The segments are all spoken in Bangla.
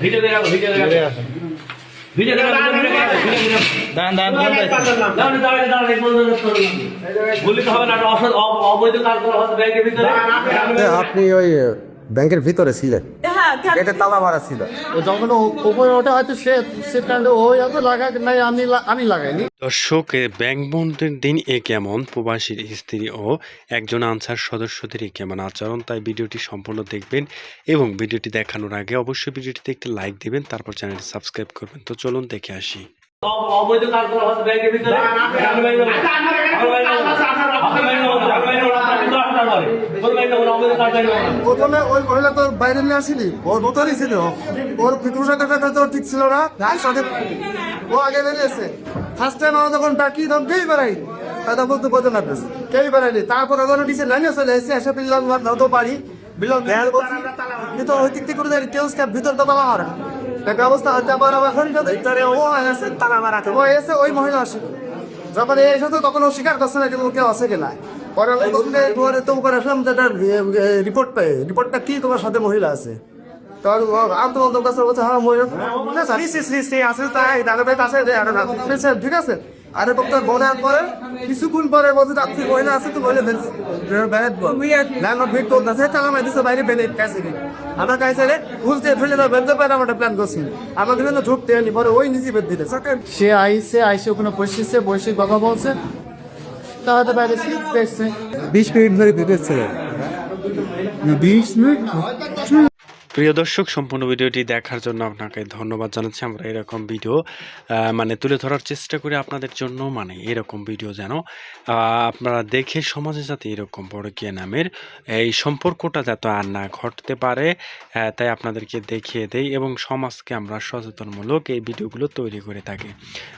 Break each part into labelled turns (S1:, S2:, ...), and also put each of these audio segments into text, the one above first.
S1: ভিডিও দেখা ভিডিও দেখা ভিডিও দেখা
S2: দান দান বন্ধ আছে।
S1: দাঁড়ান দাঁড়ান দাঁড়ান বন্ধ বললি তো হবে না অব- অবৈধ কাজ করা হচ্ছে ব্যাংকের ভিতরে।
S3: আপনি ওই ব্যাংকের ভিতরে ছিলেন।
S4: হ্যাঁ
S3: এটা তালা মারা ছিল
S5: ও যখন ও- উপরে ওটা হয়তো সে সে কারণে ও হয়তো লাগাই নাই আমি আমি লাগাইনি
S6: দর্শক ব্যাংক বন্ধের দিন এ কেমন প্রবাসীর স্ত্রী ও একজন আনসার সদস্যদের এ কেমন আচরণ তাই ভিডিওটি সম্পূর্ণ দেখবেন এবং ভিডিওটি দেখানোর আগে অবশ্যই ভিডিওটিতে একটি লাইক দিবেন তারপর চ্যানেলটি সাবস্ক্রাইব করবেন তো চলুন দেখে আসি
S1: অবৈধ কাজ করা হচ্ছে ব্যাংকের ভিতরে
S5: প্রথমে ওই মহিলা তো বাইরে নিয়ে আসিনি ওর ভেতরেই ছিল ওর সাথে তো ঠিক ছিল না তার সাথে ও আগে বেরিয়েছে। ফার্স্ট টাইম আমরা যখন ডাকি তখন কেই বেড়াই বলতে না পেস কেই বেড়াইনি তারপর ওখানে নিচে লাইনে চলে এসে এসে ধরতে পারি। কিন্তু ওই দিক করে দেয় কেউ স্ট্যাপ ভিতর তো তালা মারে একটা অবস্থা হচ্ছে আবার আবার এখন ভিতরে ও এসে তালা মারাতে ও এসে ওই মহিলা আসে। যখন এসে তো তখন ও স্বীকার করছে না কিন্তু কেউ আছে কিনা। পরে পরে তো করে আসলাম যে রিপোর্ট পাই। রিপোর্টটা কি তোমার সাথে মহিলা আছে? হ্যাঁ ঠিক আছে। আরে বক্তা বলার পরে কিছুক্ষণ পরে বলছে মহিলা আছে তো ল্যান্ড ভিড় বাইরে কাছে আমার কাছে খুলতে না বেঁধে পারে আমরা প্ল্যান করছি। আমাকে কিন্তু ঢুকতে হয়নি পরে ওই নিজে বেঁধে দিলে। সে আইসে আইসে ওখানে বসেছে বসে বাবা বলছে। তাহলে বাইরে সিট দেখছে
S3: বিশ মিনিট ধরে ভিতরে ছিলেন
S5: বিশ মিনিট
S6: প্রিয় দর্শক, সম্পূর্ণ ভিডিওটি দেখার জন্য আপনাকে ধন্যবাদ জানাচ্ছি। আমরা এরকম ভিডিও মানে তুলে ধরার চেষ্টা করি আপনাদের জন্য মানে এরকম ভিডিও যেন আপনারা দেখে সমাজে যাতে এরকম পরকীয়া নামের এই সম্পর্কটা যাতে আর না ঘটতে পারে তাই আপনাদেরকে দেখিয়ে দেই এবং সমাজকে আমরা সচেতনমূলক এই ভিডিওগুলো তৈরি করে থাকি।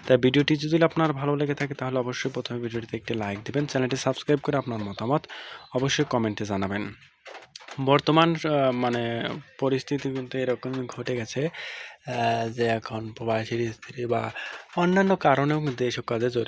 S6: তাই ভিডিওটি যদি আপনার ভালো লেগে থাকে, তাহলে অবশ্যই প্রথমে ভিডিওটিতে একটি লাইক দেবেন, চ্যানেলটি সাবস্ক্রাইব করে আপনার মতামত অবশ্যই কমেন্টে জানাবেন। বর্তমান মানে পরিস্থিতি কিন্তু এরকমই ঘটে গেছে যে এখন প্রবাসীর স্ত্রী বা অন্যান্য কারণেও কিন্তু এইসব কাজে জড়িত।